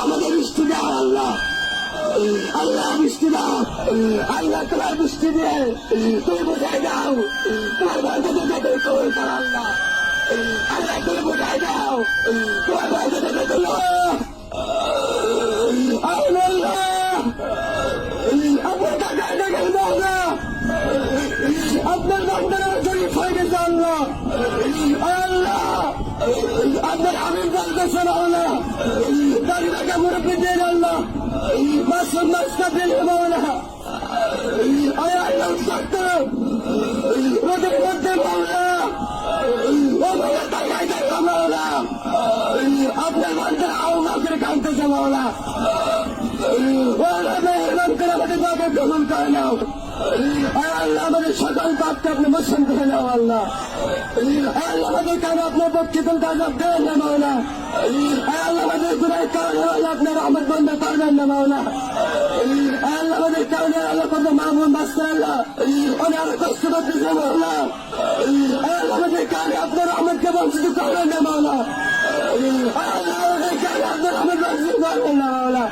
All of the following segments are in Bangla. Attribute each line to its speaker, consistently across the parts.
Speaker 1: আমাদের মিষ্টি দাও আল্লাহ আল্লাহ বৃষ্টি দাও আল্লাহ তোমার বৃষ্টি দিয়ে তুমি বোঝাই দাও তোমার বাড়িতে কবল করো আল্লাহ আল্লাহ তুমি বোঝাই দাও তোমার আপনার আমির বলতেছেন আল্লাহ। দাঁড়িয়ে মুরব্বী দেন, আল্লাহ। মাসুম মাসটা দিন মাওলা আয়, আল্লাহ সত্য ওদের মধ্যে মাওলা ওদের টাকায় টাকা মাওলা আপনার বান্দারা আওলাদের কাঁদতেছে মাওলা গ্রহণ করে নাও। আল্লাহ আমাদের সকল পাপকে আপনি মোশন করে নাও, আল্লাহ। আল্লাহ আমাদের কারণে আপনার পক্ষে তো কাজ দেন না মাওলা। আল্লাহ আমাদের গুণের কারণে আল্লাহ আপনার রহমত বন্ধ করবেন না মাওলা। আল্লাহ আমাদের কারণে আল্লাহ কত মামুন বাস্তার আল্লাহ। আরও কষ্ট করতেছে মাওলা। আর আল্লাহ আমাদের কারণে আপনার রহমতকে বঞ্চিত করবেন না মাওলা। আল্লাহ আমাদের কারণে আপনার রহমত বঞ্চিত করবেন না মাওলা।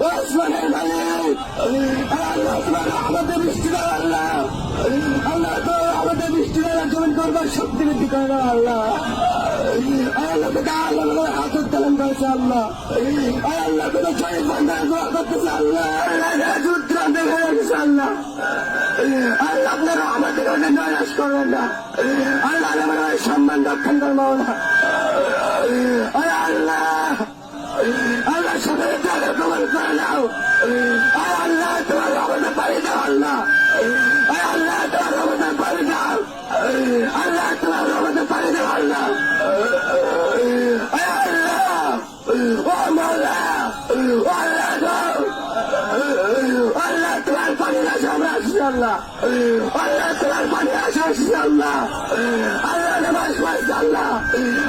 Speaker 1: ওসমানের মালিক আল্লাহ তোমার আমাদের বৃষ্টি দাও আল্লাহ আল্লাহ সম্মান রক্ষণ করব না কবল করে নাও আয় আল্লাহ, তোমার রহমতে পারি দাও, আল্লাহ। আয় আল্লাহ, তোমার রহমতে পারি দাও। আল্লাহ, তোমার রহমতে পারি দাও, আল্লাহ। আয় আল্লাহ, ও মাওলা ও আল্লাহ আল্লাহ, তোমার পানি আসে আমরা আসছি, আল্লাহ। আল্লাহ, তোমার পানি আসে আসছি, আল্লাহ।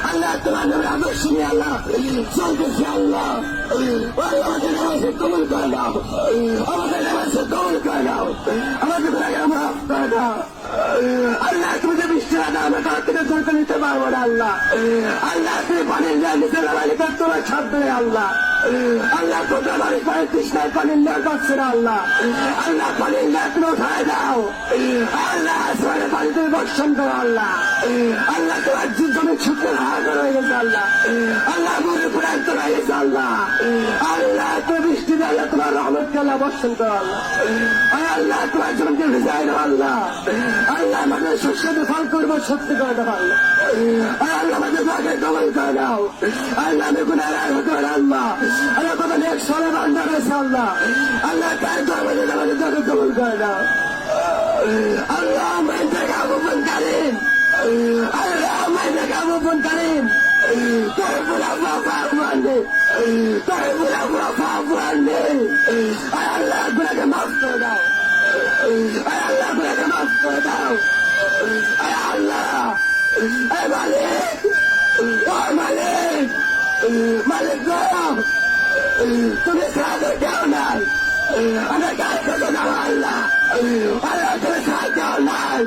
Speaker 1: আল্লাহ, তোমার নামে আদর্শনী আল্লাহ, চলতেছি আল্লাহ। তুমি যে বৃষ্টি না দাও আমরা তার থেকে করতে নিতে পারব না, আল্লাহ। আল্লাহ, তুমি পানির যা নিতে পারি তোমার ছাড় দেয় আল্লাহ। আল্লাহ তোদের বাড়ি পায়ে তৃষ্ণায় পানির নেওয়া পাচ্ছে না আল্লাহ। আল্লাহ পানির তুমি উঠায় দাও। আল্লাহ আসমানের পানি তুমি বর্ষণ করো আল্লাহ। আল্লাহ তোমার জীবনে ছুটের হাহাকার হয়ে গেছে আল্লাহ। আল্লাহ মনে প্রান্ত হয়ে গেছে আল্লাহ। আল্লাহ তুমি বৃষ্টি আল্লাহ তোমার রহমত আল্লাহ বর্ষণ করো আল্লাহ। আল্লাহ তোমার জীবনকে ভিজাই দাও আল্লাহ। আল্লাহ আমাদের শস্যতে ফল করব সত্যি করে দেবো আল্লাহ। আল্লাহ আমাদের ভাগে কবল করে দাও। আল্লাহ আমি গুণার হতে আল্লাহ। আল্লাহ কত নেক সরে বান্ধব রয়েছে আল্লাহ। আল্লাহ তার কবলে আমাদের ভাগে কবল করে দাও আল্লাহ জায়গা গোপন করেন আল্লাহ জায়গা গোপন করেন তোর বুড়া বাবা মানে তোর বুড়া বাবা মানে আল্লাহ গুণাকে মাফ করে দাও। আল্লাহ গুণাকে মাফ মালিক মালিক তুমি সাহায্য কেউ নাই না আল্লাহ আল্লাহ তুমি সাহায্য নাই